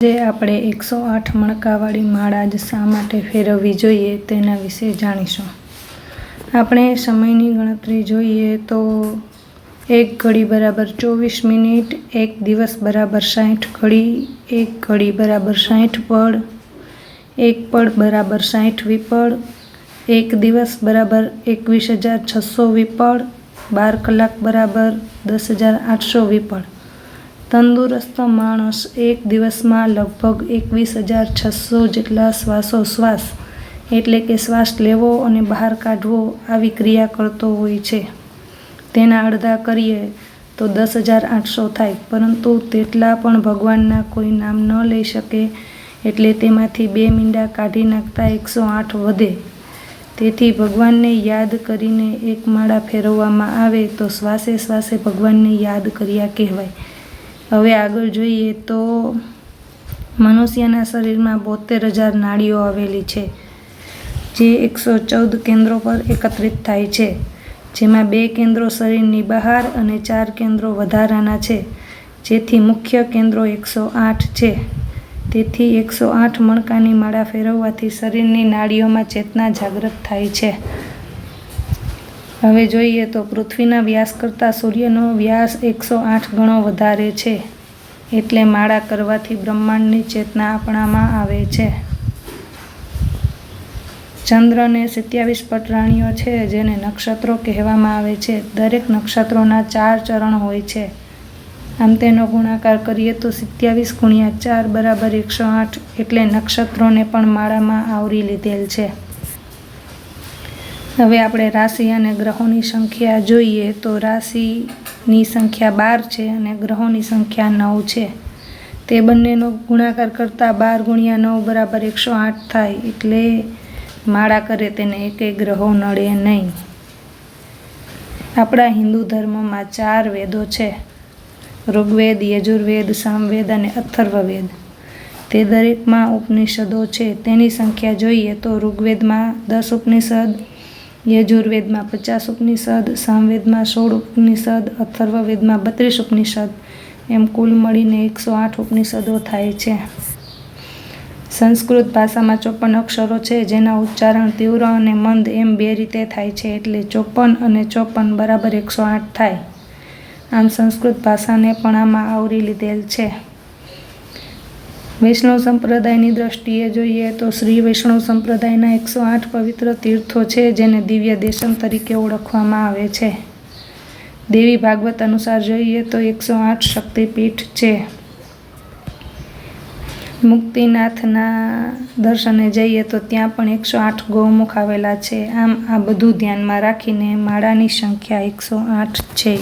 આજે આપણે એકસો આઠ મણકાવાળી માળા જ શા માટે ફેરવવી જોઈએ તેના વિશે જાણીશું. આપણે સમયની ગણતરી જોઈએ તો એક ઘડી બરાબર ચોવીસ મિનિટ, એક દિવસ બરાબર સાઠ ઘડી, એક ઘડી બરાબર સાઠ પળ, એક પળ બરાબર સાઠ વિપળ, એક દિવસ બરાબર એકવીસ હજાર છસો વિપળ, બાર કલાક બરાબર દસ હજાર આઠસો વિપળ. તંદુરસ્ત માણસ એક દિવસમાં લગભગ એકવીસ હજાર છસો જેટલા શ્વાસોશ્વાસ, એટલે કે શ્વાસ લેવો અને બહાર કાઢવો, આવી ક્રિયા કરતો હોય છે. તેના અડધા કરીએ તો દસ હજાર આઠસો થાય, પરંતુ તેટલા પણ ભગવાનના કોઈ નામ ન લઈ શકે, એટલે તેમાંથી બે મીંડા કાઢી નાખતા એકસો આઠ વધે. તેથી ભગવાનને યાદ કરીને એક માળા ફેરવવામાં આવે તો શ્વાસે શ્વાસે ભગવાનને યાદ કર્યા કહેવાય. હવે આગળ જોઈએ તો મનુષ્યના શરીરમાં બોતેર હજાર નાડીઓ આવેલી છે, જે એકસો ચૌદ કેન્દ્રો પર એકત્રિત થાય છે. જેમાં બે કેન્દ્રો શરીરની બહાર અને ચાર કેન્દ્રો વધારાના છે, જેથી મુખ્ય કેન્દ્રો એકસો આઠ છે. તેથી એકસો આઠ મણકાની માળા ફેરવવાથી શરીરની નાડીઓમાં ચેતના જાગૃત થાય છે. હવે જોઈએ તો પૃથ્વીના વ્યાસ કરતાં સૂર્યનો વ્યાસ એકસો આઠ ગણો વધારે છે, એટલે માળા કરવાથી બ્રહ્માંડની ચેતના આપણામાં આવે છે. ચંદ્રને સિત્યાવીસ પટરાણીઓ છે, જેને નક્ષત્રો કહેવામાં આવે છે. દરેક નક્ષત્રોના ચાર ચરણ હોય છે. આમ તેનો ગુણાકાર કરીએ તો સિત્યાવીસ ગુણ્યા ચાર બરાબર એકસો આઠ, એટલે નક્ષત્રોને પણ માળામાં આવરી લીધેલ છે. હવે આપણે રાશિ અને ગ્રહોની સંખ્યા જોઈએ તો રાશિની સંખ્યા બાર છે અને ગ્રહોની સંખ્યા નવ છે. તે બંનેનો ગુણાકાર કરતાં બાર ગુણ્યા નવ બરાબર એકસો આઠ થાય એટલે માળા કરે તેને એકેય ગ્રહો નડે નહીં. આપણા હિન્દુ ધર્મમાં ચાર વેદો છે. ઋગ્વેદ, યજુર્વેદ, સામવેદ અને અથર્વવેદ. તે દરેકમાં ઉપનિષદો છે. તેની સંખ્યા જોઈએ તો ઋગ્વેદમાં દસ ઉપનિષદ યજુર્વેદમાં પચાસ ઉપનિષદ, સામવેદમાં સોળ ઉપનિષદ, અથર્વવેદમાં બત્રીસ ઉપનિષદ, એમ કુલ મળીને એકસો આઠ ઉપનિષદો થાય છે. સંસ્કૃત ભાષામાં ચોપન અક્ષરો છે, જેના ઉચ્ચારણ તીવ્ર અને મંદ એમ બે રીતે થાય છે, એટલે ચોપન અને ચોપન બરાબર એકસો આઠ થાય. આમ સંસ્કૃત ભાષાને પણ આમાં આવરી લીધેલ છે. વૈષ્ણવ સંપ્રદાયની દ્રષ્ટિએ જોઈએ તો શ્રી વૈષ્ણવ સંપ્રદાયના એકસો આઠ પવિત્ર તીર્થો છે, જેને દિવ્ય દેશમ તરીકે ઓળખવામાં આવે છે. દેવી ભાગવત અનુસાર જોઈએ તો એકસો આઠ શક્તિપીઠ છે. મુક્તિનાથના દર્શને જઈએ તો ત્યાં પણ એકસો આઠ ગૌમુખ આવેલા છે. આમ આ બધું ધ્યાનમાં રાખીને માળાની સંખ્યા એકસો આઠ છે.